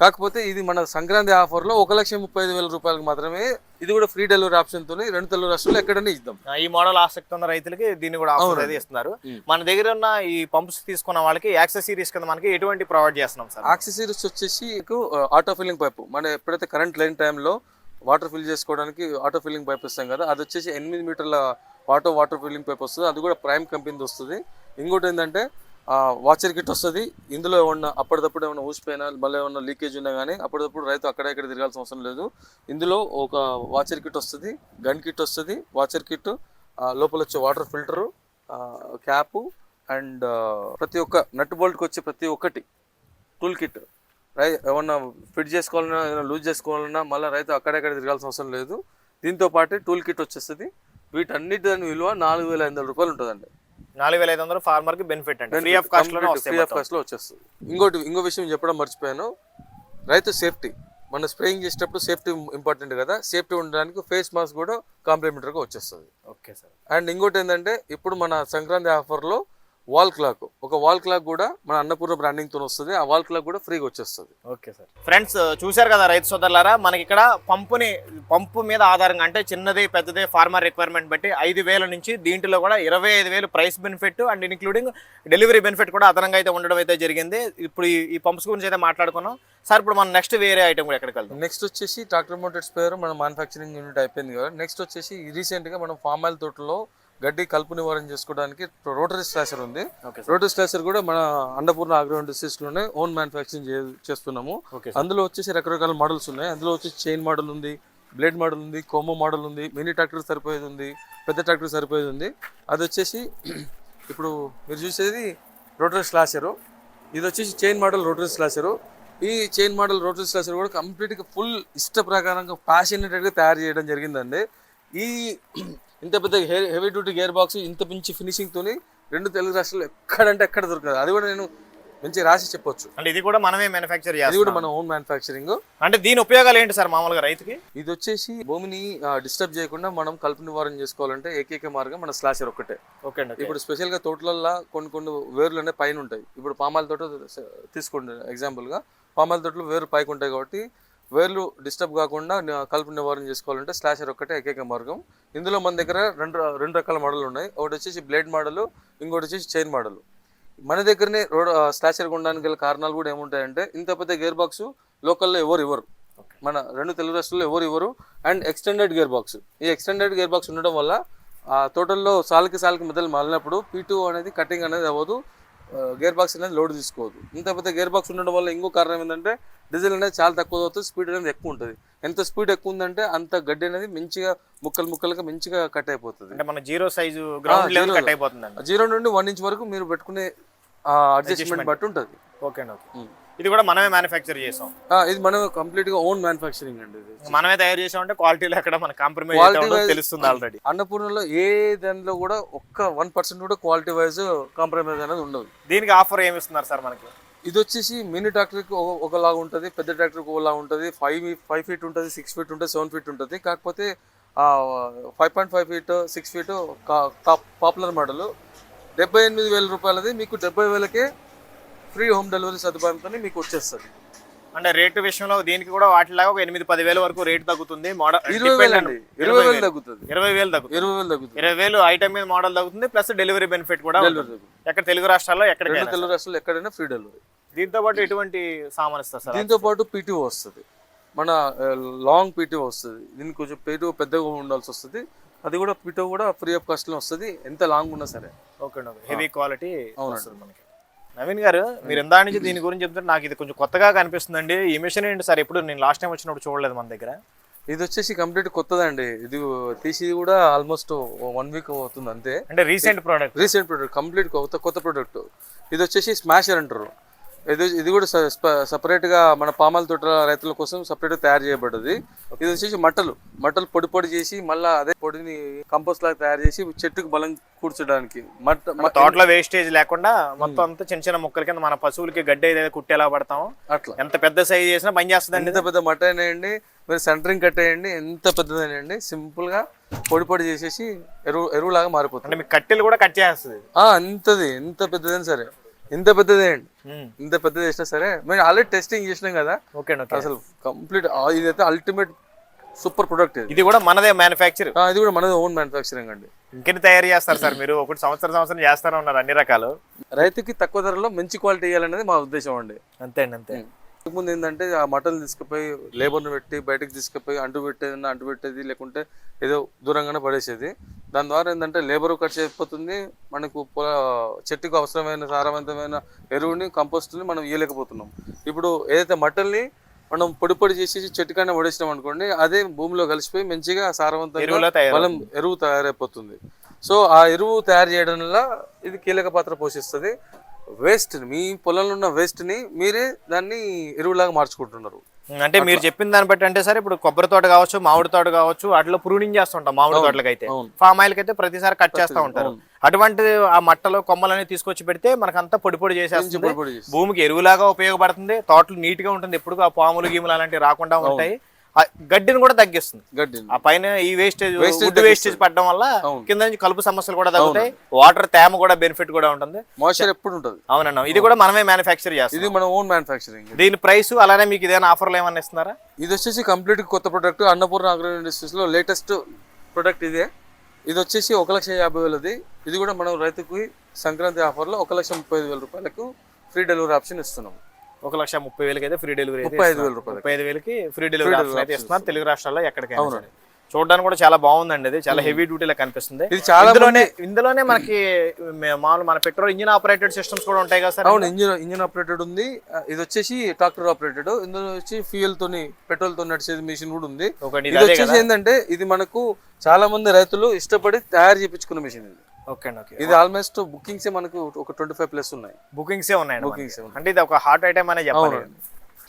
కాకపోతే ఇది మన సంక్రాంతి ఆఫర్లో ఒక లక్ష ముప్పై ఐదు వేల రూపాయలకు మాత్రమే ఇది కూడా ఫ్రీ డెలివరీ ఆప్షన్తో రెండు తెలుగు రాష్ట్రాల్లో ఎక్కడైనా ఇద్దాం. ఈ మోడల్ ఆసక్తి ఉన్న రైతులకి దీన్ని కూడా ఆఫర్ అయితే ఇస్తున్నారు. మన దగ్గర ఉన్న ఈ పంప్స్ తీసుకున్న వాళ్ళకి యాక్సెసరీస్ కింద మనకి ఎటువంటి ప్రొవైడ్ చేస్తున్నాం సార్? యాక్సెసరీస్ వచ్చేసి ఆటో ఫిల్లింగ్ పైప్. మన ఎప్పుడైతే కరెంట్ లేని టైంలో వాటర్ ఫిల్ చేసుకోవడానికి ఆటో ఫిల్లింగ్ పైప్ ఇస్తాం కదా అది వచ్చేసి ఎనిమిది మీటర్ల ఆటో వాటర్ ఫిల్లింగ్ పైప్ వస్తుంది. అది కూడా ప్రైమ్ కంపెనీది వస్తుంది. ఇంకోటి ఏంటంటే వాచర్ కిట్ వస్తుంది. ఇందులో ఏమన్నా అప్పటిదప్పుడు ఏమైనా ఊసిపోయినా మళ్ళీ ఏమన్నా లీకేజ్ ఉన్నా కానీ అప్పటికప్పుడు రైతు అక్కడ ఇక్కడ తిరగాల్సిన అవసరం లేదు. ఇందులో ఒక వాచర్ కిట్ వస్తుంది గన్ కిట్ వస్తుంది. వాచర్ కిట్ లోపల వచ్చే వాటర్ ఫిల్టరు క్యాపు అండ్ ప్రతి ఒక్క నట్ బోల్ట్కి వచ్చే ప్రతి ఒక్కటి టూల్ కిట్. రై ఏమన్నా ఫిట్ చేసుకోవాలన్నా ఏదైనా లూజ్ చేసుకోవాలన్నా మళ్ళీ రైతు అక్కడెక్కడ తిరగాల్సిన అవసరం లేదు. దీంతో పాటు టూల్ కిట్ వచ్చేస్తుంది. వీటన్నిటి దాని విలువ నాలుగు వేల ఐదు వందల రూపాయలు ఉంటుందండి. నాలుగు వేల ఐదు వందలు ఫార్మర్కి బెనిఫిట్ అండి. Free of cost free of మొత్తం. కాస్ట్లో వచ్చేస్తుంది. ఇంకోటి ఇంకో విషయం చెప్పడం మర్చిపోయాను. రైతు సేఫ్టీ. మన స్ప్రేయింగ్ చేసేటప్పుడు సేఫ్టీ ఇంపార్టెంట్ కదా. సేఫ్టీ ఉండడానికి ఫేస్ మాస్క్ కూడా కాంప్లిమెంటరీగా వచ్చేస్తుంది. ఓకే సార్ అండ్ ఇంకోటి ఏంటంటే ఇప్పుడు మన సంక్రాంతి ఆఫర్లో వాల్ క్లాక్ ఒక వాల్ క్లాక్ కూడా మన అన్నపూర్ణ బ్రాండింగ్తో వస్తుంది. ఆ వాల్ క్లాక్ కూడా ఫ్రీగా వచ్చేస్తుంది. Okay sir. ఫ్రెండ్స్ చూశారు కదా రైతు సోదరులారా మనకి ఇక్కడ పంపుని పంపు మీద ఆధారంగా అంటే చిన్నది పెద్దది ఫార్మర్ రిక్వైర్మెంట్ బట్టి ఐదు వేల నుంచి దీంట్లో కూడా ఇరవై ఐదు వేలు price benefit and including delivery benefit కూడా అదనంగా అయితే ఉండడం అయితే జరిగింది. ఇప్పుడు ఈ- పంప్స్ గురించి అయితే మాట్లాడుకున్నాం. సార్ ఇప్పుడు మనం నెక్స్ట్ వేరే ఐటమ్ కూడా ఎక్కడికి వెళ్దాం? నెక్స్ట్ వచ్చేసి ట్రాక్టర్ మోటెడ్ స్పేర్ మన మ్యానుఫ్యాక్చరింగ్ యూనిట్ అయిపోయింది కదా. నెక్స్ట్ వచ్చేసి రీసెంట్గా మనం ఫామ్ ఆయిల్ తోటలో గడ్డి కలుపు నివారణ చేసుకోవడానికి రోటరీ స్లాషర్ ఉంది. రోటరీ స్లాషర్ కూడా మన అన్నపూర్ణ అగ్రో ఇండస్ట్రీస్లోనే ఓన్ మ్యానుఫ్యాక్చరింగ్ చేస్తున్నాము. ఓకే అందులో వచ్చేసి రకరకాల మోడల్స్ ఉన్నాయి. అందులో వచ్చేసి చైన్ మోడల్ ఉంది బ్లేడ్ మోడల్ ఉంది కోమో మోడల్ ఉంది మినీ ట్రాక్టర్ సరిపోయేది ఉంది పెద్ద ట్రాక్టర్ సరిపోయేది ఉంది. అది వచ్చేసి ఇప్పుడు మీరు చూసేది రోటరీ స్లాషరు ఇది వచ్చేసి చైన్ మోడల్ రోటరీ స్లాషరు ఈ చైన్ మోడల్ రోటరీ స్లాషర్ కూడా కంప్లీట్గా ఫుల్ ఇష్ట ప్రకారంగా ప్యాషనేటెడ్గా తయారు చేయడం జరిగిందండి. ఈ ఇంత పెద్ద హెవీ డ్యూటీ గేర్ బాక్స్ ఇంత మంచి ఫినిషింగ్తోని రెండు తెలుగు రాష్ట్రాలు ఎక్కడంటే ఎక్కడ దొరకదు. అది కూడా నేను మంచి రాసి చెప్పొచ్చు. అంటే ఇది కూడా మనమే మ్యానుఫ్యాక్చర్ ఇది కూడా మన ఓన్ మ్యానుఫ్యాక్చరింగ్ అంటే దీని ఉపయోగాలు ఏంటి సార్ మామూలుగా రైతుకి? ఇది వచ్చేసి భూమిని డిస్టర్బ్ చేయకుండా మనం కలుపు నివారణ చేసుకోవాలంటే ఏకైక మార్గం మన స్లాషర్ ఒక్కటే. ఓకే అండి ఇప్పుడు స్పెషల్గా తోటలల్లో కొన్ని కొన్ని వేర్లు అనేవి పైన ఉంటాయి. ఇప్పుడు పామాల తోట తీసుకోండి ఎగ్జాంపుల్గా. పామాల తోటలో వేర్లు పైకి ఉంటాయి కాబట్టి వేర్లు డిస్టర్బ్ కాకుండా కలుపు నివారణ చేసుకోవాలంటే స్లాషర్ ఒక్కటే ఏకైక మార్గం. ఇందులో మన దగ్గర రెండు రెండు రకాల మోడల్ ఉన్నాయి. ఒకటి వచ్చేసి బ్లేడ్ మోడల్ ఇంకోటి వచ్చేసి చైన్ మోడల్ మన దగ్గరనే రోడ్ స్లాషర్ కొనడానికి గల కారణాలు కూడా ఏముంటాయంటే ఇంత పెద్ద గేర్ బాక్స్ లోకల్లో ఎవరు ఇవ్వరు. మన రెండు తెలుగు రాష్ట్రాల్లో ఎవరు ఇవ్వరు. అండ్ ఎక్స్టెండెడ్ గేర్ బాక్స్ ఈ ఎక్స్టెండెడ్ గేర్ బాక్స్ ఉండడం వల్ల ఆ తోటల్లో సాల్కి సాల్కి మధ్యలో మళ్ళినప్పుడు పీ అనేది కటింగ్ అనేది అవ్వదు. గేర్ బాక్స్ అనేది లోడ్ తీసుకోవద్దు. ఇంత పెద్ద గేర్ బాక్స్ ఉండడం వల్ల ఇంకో కారణం ఏంటంటే డీజిల్ అనేది చాలా తక్కువ అవుతుంది స్పీడ్ అనేది ఎక్కువ ఉంటుంది. ఎంత స్పీడ్ ఎక్కువ ఉందంటే అంత గడ్డి అనేది మంచిగా ముక్కలు ముక్కలుగా మంచిగా కట్ అయిపోతుంది. అంటే మన zero size ground level. Cut అయిపోతుందండి. జీరో నుండి వన్ ఇంచ్ వరకు మీరు పెట్టుకునే అడ్జస్ట్మెంట్ బట్టి ఉంటుంది. ఓకే అండి ఓకే ఇది కూడా మనమే మ్యానుఫ్యాక్చర్ చేసాం. ఇది మనం కంప్లీట్గా ఓన్ మ్యానుఫ్యాక్చరింగ్ అండి ఇది. మనమే తయారు చేసామంటే క్వాలిటీలో ఎక్కడ మన కాంప్రమైజ్ తెలుస్తుంది ఆల్రెడీ అన్నపూర్ణలో ఏ దానిలో కూడా ఒక్క వన్ పర్సెంట్ కూడా క్వాలిటీ వైజ్ కాంప్రమైజ్ అనేది ఉండదు. దీనికి ఆఫర్ ఏమి ఇస్తున్నారు సార్ మనకి? ఇది వచ్చేసి మినీ ట్రాక్టర్కి ఒకలాగా ఉంటుంది పెద్ద ట్రాక్టర్కి ఒకలాగా ఉంటుంది ఫైవ్ ఫైవ్ ఫీట్ ఉంటుంది సిక్స్ ఫీట్ ఉంటుంది సెవెన్ ఫీట్ ఉంటుంది. కాకపోతే five point five feet six feet popular model. డెబ్బై ఎనిమిది వేల రూపాయలది మీకు డెబ్బై వేలకే ఫ్రీ హోమ్ డెలివరీ సదుపాయంతో మీకు వచ్చేస్తుంది. అంటే రేటు విషయంలో దీనికి కూడా వాటిలాగా ఒక ఎనిమిది పది వేల వరకు రేట్ తగ్గుతుంది. మోడల్ ఇరవై వేలు అండి ఇరవై వేలు తగ్గుతుంది. ఇరవై వేలు తగ్గుతుంది. ఇరవై వేలు తగ్గుతుంది. ఇరవై వేలు ఐటమ్ మీద మోడల్ తగ్గుతుంది ప్లస్ డెలివరీ బెనిఫిట్ కూడా ఎక్కడ తెలుగు రాష్ట్రాల్లో రెండు ఎక్కడికైనా తెలుగు రాష్ట్రాలు ఎక్కడైనా ఫ్రీ డెలివరీ దీంతో పాటు ఎటువంటి సామాన్ ఇస్తారు సార్? దీంతో పాటు పీటీఓ వస్తుంది. మన లాంగ్ పీటీఓ వస్తుంది. దీనికి కొంచెం పీటీఓ పెద్దగా ఉండాల్సి వస్తుంది. అది కూడా పీటీఓ కూడా ఫ్రీ ఆఫ్ కాస్ట్లో వస్తుంది. ఎంత లాంగ్ ఉన్నా సరే. ఓకే హెవీ క్వాలిటీ అవునండి. వస్తుంది మనకి. నవీన్ గారు మీరు ఎందా నుంచి దీని గురించి చెప్తుంటే నాకు ఇది కొంచెం కొత్తగా కనిపిస్తుందండి. ఈ మిషన్ ఏంటి సార్? ఎప్పుడు నేను లాస్ట్ టైం వచ్చినప్పుడు చూడలేదు మన దగ్గర. ఇది వచ్చేసి కంప్లీట్ కొత్తదండి. ఇది తీసి కూడా ఆల్మోస్ట్ వన్ వీక్ అవుతుంది అంతే. అంటే recent product recent product complete కొత్త కొత్త ప్రోడక్ట్ ఇది వచ్చేసి స్మాషర్ అంటారు. ఇది ఇది కూడా స- స్ప- separate గా మన పామాల తోట రైతుల కోసం సపరేట్గా తయారు చేయబడ్డది. ఇది వచ్చేసి మట్టలు. మట్టలు పొడి పొడి చేసి మళ్ళీ అదే పొడిని కంపోస్ట్ లాగా తయారు చేసి చెట్టుకు బలం కూర్చోడానికి. మట్ట తోటలో వేస్టేజ్ లేకుండా మొత్తం అంతా చిన్న చిన్న ముక్కల కింద మన పశువులకి గడ్డి ఏదైతే కుట్టేలా పడతామో అట్లా. ఎంత పెద్ద సైజ్ చేసినా పని చేస్తుందండి ఎంత పెద్ద మట్ట అయినాయండి మీరు సెంటరింగ్ కట్టేయండి ఎంత పెద్దదైనాయండి సింపుల్గా పొడి పొడి చేసేసి ఎరువు ఎరువులాగా మారిపోతుంది. అంటే మీకు కట్టెలు కూడా కట్ చేస్తుంది. ఆ, అంతది ఎంత పెద్దదైనా సరే. ఇంత పెద్దదే అండి. ఇంత పెద్దది చేసినా సరే మేము ఆల్రెడీ టెస్టింగ్ చేసినాం కదా. ఓకే అసలు కంప్లీట్ ఇదైతే అల్టిమేట్ సూపర్ ప్రొడక్ట్ ఇది. కూడా మనదే మ్యానుఫ్యాక్చర్ ఇది కూడా మనది ఓన్ మ్యానుఫ్యాక్చరింగ్ అండి. ఇంకెన్ని తయారు చేస్తారు సార్ మీరు? ఒకటి సంవత్సరం సంవత్సరం చేస్తానే ఉన్నారు అన్ని రకాలు. రైతుకి తక్కువ ధరలో మంచి క్వాలిటీ ఇవ్వాలనేది మా ఉద్దేశం అండి. అంతే అండి అంతే. ముందు ఏంటంటే ఆ మటన్ తీసుకుపోయి లేబర్ని పెట్టి బయటకు తీసుకుపోయి అంటు పెట్టేది అంటు పెట్టేది లేకుంటే ఏదో దూరంగానే పడేసేది. దాని ద్వారా ఏంటంటే లేబర్ ఖర్చు అయిపోతుంది. మనకు పొల చెట్టుకు అవసరమైన సారవంతమైన ఎరువుని కంపోస్ట్ని మనం ఇవ్వలేకపోతున్నాం ఇప్పుడు ఏదైతే మటన్ని మనం పొడి పొడి చేసి చెట్టుకైనా పడేసినాం అనుకోండి అదే భూమిలో కలిసిపోయి మంచిగా సారవంతంగా బలం ఎరువు తయారైపోతుంది. సో ఆ ఎరువు తయారు చేయడం వల్ల ఇది కీలక పాత్ర పోషిస్తుంది. వేస్ట్ మీ పొలంలో ఉన్న వేస్ట్ని మీరే దాన్ని ఎరువులాగా మార్చుకుంటున్నారు. అంటే మీరు చెప్పిన దాన్ని బట్టి అంటే సార్ ఇప్పుడు కొబ్బరి తోట కావచ్చు మామిడి తోట కావచ్చు వాటిలో ప్రూనింగ్ చేస్తుంటాం మామిడి తోటలకి అయితే. ఫామ్ ఆయిల్ అయితే ప్రతిసారి కట్ చేస్తూ ఉంటారు. అటువంటి ఆ మట్టలో కొమ్మలని తీసుకొచ్చి పెడితే మనకంతా పొడి పొడి చేసేస్తుంది. భూమికి ఎరువులాగా ఉపయోగపడుతుంది. తోటలు నీట్గా ఉంటుంది. ఎప్పుడు ఆ పాములు గీములు అలాంటివి రాకుండా ఉంటాయి. గడ్డిని కూడా తగ్గిస్తుంది. గడ్డి ఆ పైన ఈ వేస్టేజ్ వుడ్ వేస్టేజ్ పడడం వల్ల. కింద నుంచి కలుపు సమస్యలు కూడా తగ్గుతాయి. వాటర్ తేమ కూడా బెనిఫిట్ కూడా ఉంటుంది. మాయిశ్చర్ ఎప్పుడు ఉంటుంది? అవునన్నా ఇది కూడా మనమే మ్యానుఫ్యాక్చర్ చేస్తాం. ఇది మన ఓన్ మ్యానుఫ్యాక్చరింగ్ దీని ప్రైస్ అలానే మీకు ఇదేనా ఆఫర్లు ఏమన్నా ఇస్తున్నారా? ఇది వచ్చేసి కంప్లీట్ కొత్త ప్రొడక్ట్ అన్నపూర్ణ అగ్రో ఇండస్ట్రీస్లో లేటెస్ట్ ప్రొడక్ట్ ఇదే. ఇది వచ్చేసి ఒక లక్ష యాభై వేలది. ఇది కూడా మనం రైతుకి సంక్రాంతి ఆఫర్లో ఒక లక్ష ముప్పై ఐదు వేల రూపాయలకు ఫ్రీ డెలివరీ ఆప్షన్ ఇస్తున్నాం. ఒక లక్ష ముప్పై వేలకి అయితే ఫ్రీ డెలివరీ ముప్పై ఐదు వేల. రూపాయలకి. ముప్పై ఐదు వేలకి ఫ్రీ డెలివరీ ఆప్షన్ అయితే ఇస్తున్నారు. తెలుగు రాష్ట్రాల్లో ఎక్కడికైనా సరే. చూడడానికి కూడా చాలా బాగుందండి ఇది. చాలా హెవీ డ్యూటీలా కనిపిస్తుంది. ఇది చాలా ఇందులోనే ఇందులోనే మనకి మామూలు మన పెట్రోల్ ఇంజిన్ ఆపరేటెడ్ సిస్టమ్స్ కూడా ఉంటాయి కదా సార్ అవును ఇంజిన్ ఇంజిన్ ఆపరేటెడ్ ఉంది. ఇది వచ్చేసి ట్రాక్టర్ ఆపరేటెడ్. ఇందులో వచ్చి ఫ్యూయల్ తోని పెట్రోల్తో నడిచేది మిషన్ కూడా ఉంది. ఇది అదే వచ్చేసి ఏంటంటే ఇది మనకు చాలా మంది రైతులు ఇష్టపడి తయారు చేయించుకున్న మిషన్ ఇది. ఓకే అండి ఓకే ఇది ఆల్మోస్ట్ బుకింగ్స్ మనకు ఒక ట్వంటీ ఫైవ్ ప్లస్ ఉన్నాయి బుకింగ్స్ ఏ మనకి. అంటే ఇది ఒక హాట్ ఐటమ్ అనే చెప్పాలి.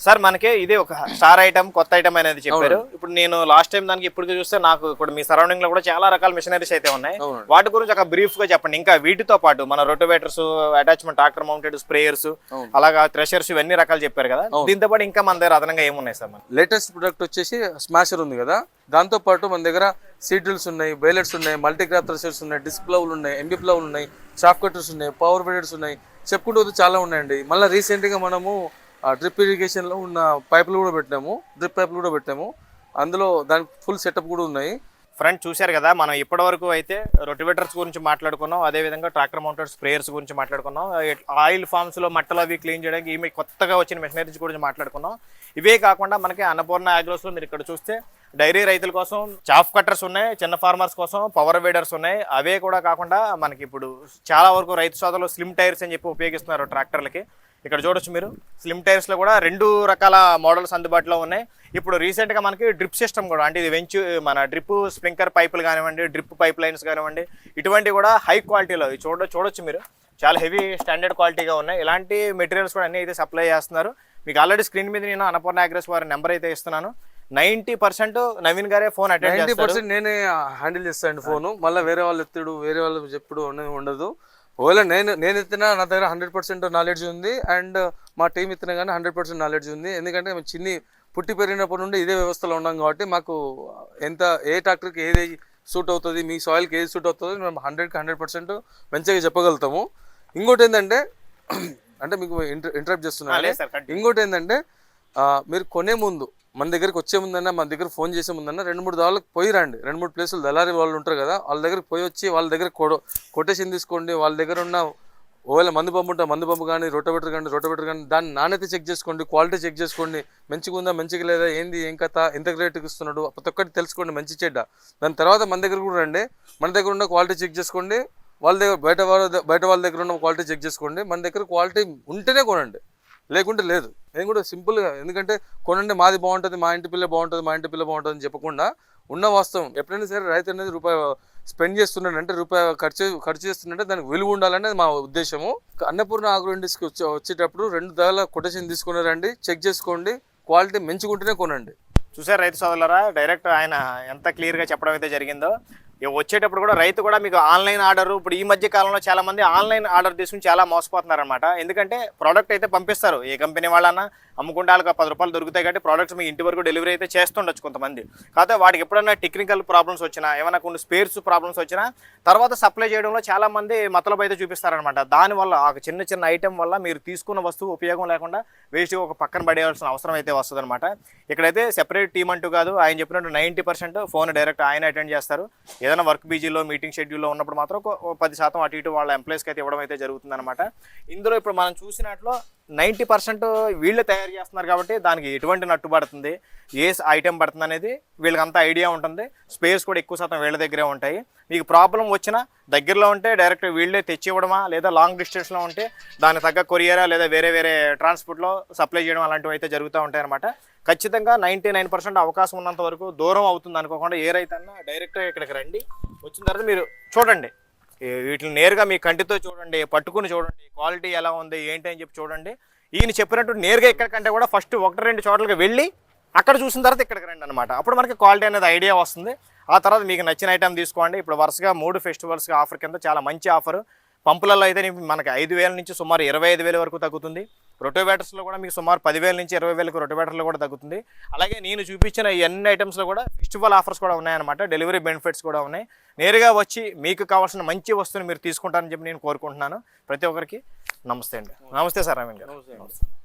సార్ మనకి ఇది ఒక స్టార్ ఐటమ్ కొత్త ఐటమ్ అనేది చెప్పారు. ఇప్పుడు నేను లాస్ట్ టైం దానికి ఇప్పుడు చూస్తే నాకు ఇప్పుడు మీ సరౌండింగ్లో కూడా చాలా రకాల మిషనరీస్ అయితే ఉన్నాయి. వాటి గురించి ఒక బ్రీఫ్గా చెప్పండి. ఇంకా వీటితో పాటు మన rotavators attachment tractor mounted sprayers. అలాగా థ్రెషర్స్ ఇవన్నీ రకాలు చెప్పారు కదా. దీంతో పాటు ఇంకా మన దగ్గర అదనంగా ఏమున్నాయి సార్ మన లేటెస్ట్ ప్రొడక్ట్ వచ్చేసి స్మాషర్ ఉంది కదా. దాంతో పాటు మన దగ్గర సీడ్ డ్రిల్స్ ఉన్నాయి బైలెట్స్ ఉన్నాయి మల్టీ క్రాప్ థ్రెషర్స్ ఉన్నాయి డిస్క్ ప్లౌలు ఉన్నాయి ఎంబీ ప్లౌలు ఉన్నాయి షాప్ కట్టర్స్ ఉన్నాయి పవర్ బ్రేడర్స్ ఉన్నాయి. చెప్పుకుంటూ చాలా ఉన్నాయండి. మళ్ళీ రీసెంట్గా మనము డ్రిప్ ఇరిగేషన్లో ఉన్న పైపులు కూడా పెట్టినాము డ్రిప్ పైపులు కూడా పెట్టాము. అందులో దానికి ఫుల్ సెటప్ కూడా ఉన్నాయి. ఫ్రెండ్ చూశారు కదా మనం ఇప్పటివరకు అయితే రొటివేటర్స్ గురించి మాట్లాడుకున్నాం అదే విధంగా ట్రాక్టర్ మౌంటెడ్ స్ప్రేయర్స్ గురించి మాట్లాడుకున్నాం ఆయిల్ ఫామ్స్లో మట్టలు అవి క్లీన్ చేయడానికి ఈమె కొత్తగా వచ్చిన మెషినరీస్ గురించి మాట్లాడుకున్నాం. ఇవే కాకుండా మనకి అన్నపూర్ణ అగ్రోస్ మీరు ఇక్కడ చూస్తే డైరీ రైతుల కోసం చాఫ్ కట్టర్స్ ఉన్నాయి చిన్న ఫార్మర్స్ కోసం పవర్ వేడర్స్ ఉన్నాయి. అవే కూడా కాకుండా మనకి ఇప్పుడు చాలా వరకు రైతు సోదరులు స్లిమ్ టైర్స్ అని చెప్పి ఉపయోగిస్తున్నారు ట్రాక్టర్లకి. ఇక్కడ చూడొచ్చు మీరు. స్లిమ్ టైర్స్లో కూడా రెండు రకాల మోడల్స్ అందుబాటులో ఉన్నాయి. ఇప్పుడు రీసెంట్గా మనకి డ్రిప్ సిస్టమ్ కూడా అంటే ఇది వెంచు మన డ్రిప్ స్ప్రింకర్ పైపులు కానివ్వండి డ్రిప్ పైప్ లైన్స్ కానివ్వండి ఇటువంటి కూడా హై క్వాలిటీలో చూడ చూడొచ్చు మీరు. చాలా హెవీ స్టాండర్డ్ క్వాలిటీగా ఉన్నాయి. ఇలాంటి మెటీరియల్స్ కూడా అన్ని అయితే సప్లై చేస్తున్నారు. మీకు ఆల్రెడీ స్క్రీన్ మీద నేను అన్నపూర్ణ అగ్రెస్ వారి నెంబర్ అయితే ఇస్తున్నాను. నైంటీ పర్సెంట్ నవీన్ గారే ఫోన్ అటెండ్ పర్సెంట్ నేనే హ్యాండిల్ చేస్తాను ఫోను మళ్ళీ వేరే వాళ్ళు ఎత్తుడు వేరే వాళ్ళు చెప్పుడు అనేది ఉండదు. ఒకవేళ నేను నేను ఎత్తినా నా దగ్గర హండ్రెడ్ పర్సెంట్ నాలెడ్జ్ ఉంది అండ్ మా టీం ఎత్తినా కానీ హండ్రెడ్ పర్సెంట్ నాలెడ్జ్ ఉంది. ఎందుకంటే మేము చిన్ని పుట్టి పెరిగినప్పటి నుండి ఇదే వ్యవస్థలో ఉన్నాం కాబట్టి మాకు ఎంత ఏ ట్రాక్టర్కి ఏది సూట్ అవుతుంది మీ సాయిల్కి ఏది సూట్ అవుతుంది మేము హండ్రెడ్కి హండ్రెడ్ పర్సెంట్ మంచిగా చెప్పగలుగుతాము. ఇంకోటి ఏంటంటే అంటే మీకు ఇంటర్ ఇంటరప్ట్ చేస్తున్నాను. ఇంకోటి ఏంటంటే మీరు కొనే ముందు మన దగ్గరికి వచ్చే ముందన్నా మన దగ్గర ఫోన్ చేసే ముందన్నా రెండు మూడు దాళ్ళకి పోయి రండి. రెండు మూడు ప్లేసులు దళారి వాళ్ళు ఉంటారు కదా వాళ్ళ దగ్గరికి పోయి వచ్చి వాళ్ళ దగ్గర కొటేషన్ తీసుకోండి. వాళ్ళ దగ్గర ఉన్న ఒకవేళ మందు పంపు ఉంటే మందు పంపు కానీ రొటోబెటర్ కానీ రొటోబెటర్ కానీ దాని నాణ్యత చెక్ చేసుకోండి క్వాలిటీ చెక్ చేసుకోండి. మంచిగా ఉందా మంచిగా లేదా ఏంది ఏం కథ ఎంత రేటుకి ఇస్తున్నాడు ప్రతి ఒక్కటి తెలుసుకోండి మంచి చెడ్డ. దాని తర్వాత మన దగ్గర కూడా రండి. మన దగ్గర ఉన్న క్వాలిటీ చెక్ చేసుకోండి. వాళ్ళ దగ్గర బయట వాళ్ళ బయట వాళ్ళ దగ్గర ఉన్న క్వాలిటీ చెక్ చేసుకోండి. మన దగ్గర క్వాలిటీ ఉంటేనే కొనండి. లేకుంటే లేదు. నేను కూడా సింపుల్గా ఎందుకంటే కొనండి మాది బాగుంటుంది మా ఇంటి పిల్ల బాగుంటుంది మా ఇంటి పిల్ల బాగుంటుంది అని చెప్పకుండా ఉన్న వాస్తవం. ఎప్పుడైనా సరే రైతు అనేది రూపాయి స్పెండ్ చేస్తున్నాడంటే రూపాయి ఖర్చు ఖర్చు చేస్తుందంటే దానికి విలువ ఉండాలనేది మా ఉద్దేశము. అన్నపూర్ణ ఆగ్రో ఇండస్ట్రీకి వచ్చే వచ్చేటప్పుడు రెండు ధరల కొటేషన్ తీసుకున్నారండి. చెక్ చేసుకోండి. క్వాలిటీ మెంచుకుంటేనే కొనండి. చూసారు రైతు సోదరులరా? డైరెక్ట్ ఆయన ఎంత క్లియర్గా చెప్పడం అయితే జరిగిందో. వచ్చేటప్పుడు కూడా రైతు కూడా మీకు ఆన్లైన్ ఆర్డర్ ఇప్పుడు ఈ మధ్య కాలంలో చాలా మంది ఆన్లైన్ ఆర్డర్ తీసుకుని చాలా మోసపోతున్నారు అనమాట ఎందుకంటే ప్రోడక్ట్ అయితే పంపిస్తారు. ఏ కంపెనీ వాళ్ళన్నా అమ్ముకుంటే వాళ్ళకి పది రూపాయలు దొరుకుతాయి కాబట్టి ప్రోడక్ట్స్ మీ ఇంటి వరకు డెలివరీ అయితే చేస్తుండొచ్చు కొంతమంది. కాకపోతే వాటికి ఎప్పుడైనా టెక్నికల్ ప్రాబ్లమ్స్ వచ్చినా ఏమైనా కొన్ని స్పేర్స్ ప్రాబ్లమ్స్ వచ్చినా తర్వాత సప్లై చేయడంలో చాలా మంది మతలబు అయితే చూపిస్తారనమాట దానివల్ల ఆ చిన్న చిన్న ఐటెం వల్ల మీరు తీసుకున్న వస్తువు ఉపయోగం లేకుండా వేస్ట్ ఒక పక్కన పడేయాల్సిన అవసరం అయితే వస్తుంది అనమాట ఇక్కడైతే సెపరేట్ టీం అంటూ కాదు ఆయన చెప్పినట్టు నైంటీ పర్సెంట్ ఫోన్ డైరెక్ట్ ఆయన అటెండ్ చేస్తారు. ఏదైనా వర్క్ బీజీలో మీటింగ్ షెడ్యూల్లో ఉన్నప్పుడు మాత్రం ఒక పది శాతం అటు ఇటు వాళ్ళ ఎంప్లాయీస్కి అయితే ఇవ్వడం అయితే జరుగుతుందన్నమాట. ఇందులో ఇప్పుడు మనం చూసినట్లో నైంటీ పర్సెంట్ వీళ్ళే తయారు చేస్తున్నారు కాబట్టి దానికి ఎటువంటి నట్టు పడుతుంది ఏ ఐటెం పడుతుంది అనేది వీళ్ళకి అంత ఐడియా ఉంటుంది. స్పేస్ కూడా ఎక్కువ శాతం వీళ్ళ దగ్గరే ఉంటాయి. మీకు ప్రాబ్లం వచ్చినా దగ్గరలో ఉంటే డైరెక్ట్ వీళ్ళే తెచ్చి ఇవ్వడమా లేదా లాంగ్ డిస్టెన్స్లో ఉంటే దానికి తగ్గ కొరియరా లేదా వేరే వేరే ట్రాన్స్పోర్ట్లో సప్లై చేయడం అలాంటివి అయితే జరుగుతూ ఉంటాయి అనమాట ఖచ్చితంగా నైంటీ నైన్ పర్సెంట్ అవకాశం ఉన్నంత వరకు దూరం అవుతుంది అనుకోకుండా ఏ రైతన్నా డైరెక్ట్గా ఇక్కడికి రండి. వచ్చిన తర్వాత మీరు చూడండి. వీటిని నేరుగా మీ కంటితో చూడండి పట్టుకుని చూడండి క్వాలిటీ ఎలా ఉంది ఏంటి అని చెప్పి చూడండి. ఈయన చెప్పినట్టు నేరుగా ఇక్కడికంటే కూడా ఫస్ట్ ఒకటి రెండు చోట్లకి వెళ్ళి అక్కడ చూసిన తర్వాత ఇక్కడికి రండి అనమాట అప్పుడు మనకి క్వాలిటీ అనేది ఐడియా వస్తుంది. ఆ తర్వాత మీకు నచ్చిన ఐటమ్ తీసుకోండి. ఇప్పుడు వరుసగా మూడు ఫెస్టివల్స్కి ఆఫర్ కింద చాలా మంచి ఆఫర్ పంపులలో అయితే మనకి ఐదు వేల నుంచి సుమారు ఇరవై ఐదు వేల వరకు తగ్గుతుంది. రొటోవేటర్స్లో కూడా మీకు సుమారు పదివేల నుంచి ఇరవై వేలకు రొటోవేటర్లో కూడా తగ్గుతుంది. అలాగే నేను చూపించిన ఈ అన్ని ఐటమ్స్లో కూడా ఫెస్టివల్ ఆఫర్స్ కూడా ఉన్నాయన్నమాట. డెలివరీ బెనిఫిట్స్ కూడా ఉన్నాయి. నేరుగా వచ్చి మీకు కావాల్సిన మంచి వస్తువుని మీరు తీసుకుంటారని చెప్పి నేను కోరుకుంటున్నాను. ప్రతి ఒక్కరికి నమస్తే అండి. నమస్తే సార్ రవీణ్ గారు.